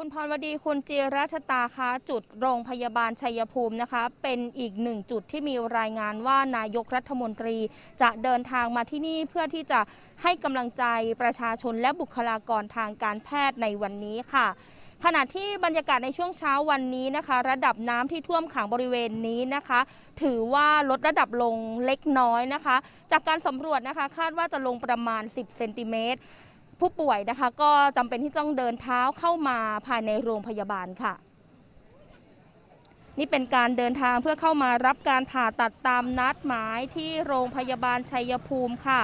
คุณพรวดีคุณเจีราชตาคะจุดโรงพยาบาลชัยภูมินะคะ เป็นอีกหนึ่งจุดที่มีรายงานว่านายกรัฐมนตรีจะเดินทางมาที่นี่เพื่อที่จะให้กำลังใจประชาชนและบุคลากรทางการแพทย์ในวันนี้ค่ะขณะที่บรรยากาศในช่วงเช้าวันนี้นะคะ ระดับน้ำที่ท่วมขังบริเวณนี้นะคะ ถือว่าลดระดับลงเล็กน้อยนะคะ จากการสำรวจนะคะคาดว่าจะลงประมาณ 10 เซนติเมตร ผู้ป่วยนะคะก็จำเป็นที่ต้องเดินเท้าเข้ามาภายในโรงพยาบาลค่ะ นี่เป็นการเดินทางเพื่อเข้ามารับการผ่าตัดตามนัดหมายที่โรงพยาบาลชัยภูมิค่ะ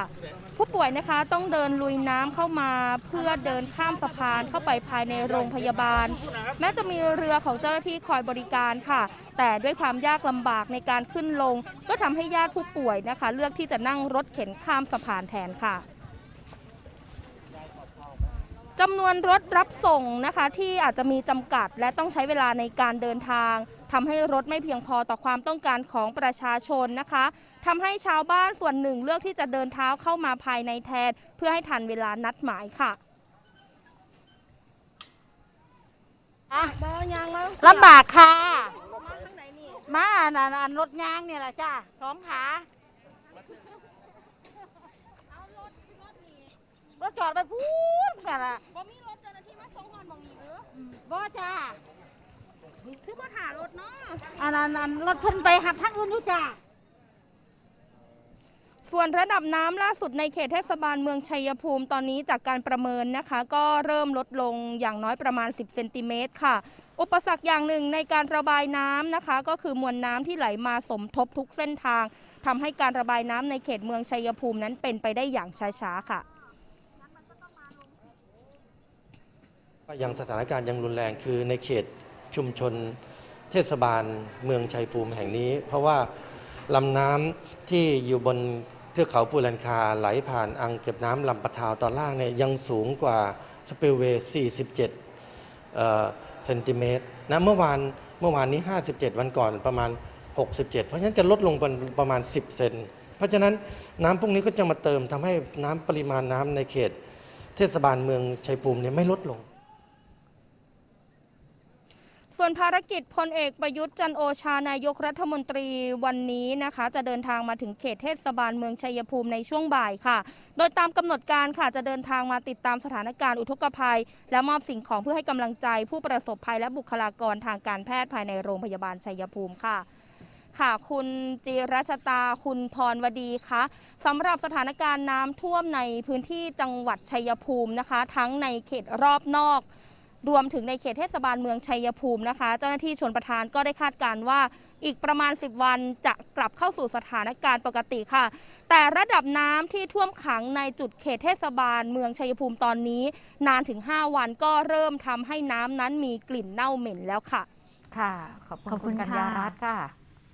ผู้ป่วยนะคะต้องเดินลุยน้ำเข้ามาเพื่อเดินข้ามสะพานเข้าไปภายในโรงพยาบาล แม้จะมีเรือของเจ้าหน้าที่คอยบริการค่ะ แต่ด้วยความยากลำบากในการขึ้นลง ก็ทำให้ญาติผู้ป่วยนะคะ เลือกที่จะนั่งรถเข็นข้ามสะพานแทนค่ะ จำนวนรถรับส่งนะคะที่อาจจะมีจำกัด และต้องใช้เวลาในการเดินทางทำให้รถไม่เพียงพอต่อความต้องการของประชาชนนะคะทำให้ชาวบ้านส่วนหนึ่งเลือกที่จะเดินเท้าเข้ามาภายในแทน เพื่อให้ทันเวลานัดหมายค่ะอะบยังแล้วลำบากค่ะมามาอันอันรถยางเนี่ยแหละจ้าสองขารถจอดไปพู กันละบ่มีรถเจ้าหน้าที่มาส่งหอนมองนี้หรือบ่จ้าคือบ่ถ่ารถเนาะอันอันอันรถเพิ่นไปหับทั้งคนอยู่จ้าส่วนระดับน้ำล่าสุดในเขตเทศบาลเมืองชัยภูมิตอนนี้จากการประเมินนะคะ ก็เริ่มลดลงอย่างน้อยประมาณ 10 เซนติเมตรค่ะ อุปสรรคอย่างหนึ่งในการระบายน้ำนะคะ ก็คือมวลน้ำที่ไหลมาสมทบทุกเส้นทางทำให้การระบายน้ำในเขตเมืองชัยภูมินั้นเป็นไปได้อย่างช้าๆค่ะ ก็ยังสถานการณ์ยังรุนแรงคือในเขตชุมชนเทศบาลเมืองชัยภูมิแห่งนี้ เพราะว่าลำน้ำที่อยู่บนเทือกเขาปูลันคาไหลผ่านอ่างเก็บน้ำลำปะทาวตอนล่างเนี่ยยังสูงกว่าสเปลเวย์47เอ่อเซนติเมตรนะเมื่อวานเมื่อวานนี้ 57 วันก่อนประมาณ 67 เพราะฉะนั้นจะลดลงเป็นประมาณ 10 เซนเพราะฉะนั้นน้ำพวกนี้ก็จะมาเติมทำให้น้ำปริมาณน้ำในเขต เทศบาลเมืองชัยภูมิเนี่ยไม่ลดลง ส่วนภารกิจพลเอกประยุทธ์จันโอชานายกรัฐมนตรีวันนี้นะคะ จะเดินทางมาถึงเขตเทศบาลเมืองชัยภูมิในช่วงบ่ายค่ะ โดยตามกำหนดการค่ะจะเดินทางมาติดตามสถานการณ์อุทกภัย และมอบสิ่งของเพื่อให้กำลังใจผู้ประสบภัยและบุคลากรทางการแพทย์ภายในโรงพยาบาลชัยภูมิค่ะค่ะคุณจีรัชตาคุณพรวดีคะสำหรับสถานการณ์น้ำท่วมในพื้นที่จังหวัดชัยภูมินะคะ ทั้งในเขตรอบนอก รวมถึงในเขตเทศบาลเมืองชัยภูมินะคะ เจ้าหน้าที่ชนประทานก็ได้คาดการณ์ว่าอีกประมาณ 10 วันจะกลับเข้าสู่สถานการณ์ปกติค่ะ แต่ระดับน้ำที่ท่วมขังในจุดเขตเทศบาลเมืองชัยภูมิตอนนี้ นานถึง 5 วันก็เริ่มทำให้น้ำนั้นมีกลิ่นเน่าเหม็นแล้วค่ะ ค่ะ ขอบคุณขอบคุคุณณกัญญาค่ะรัตน์ค่ะ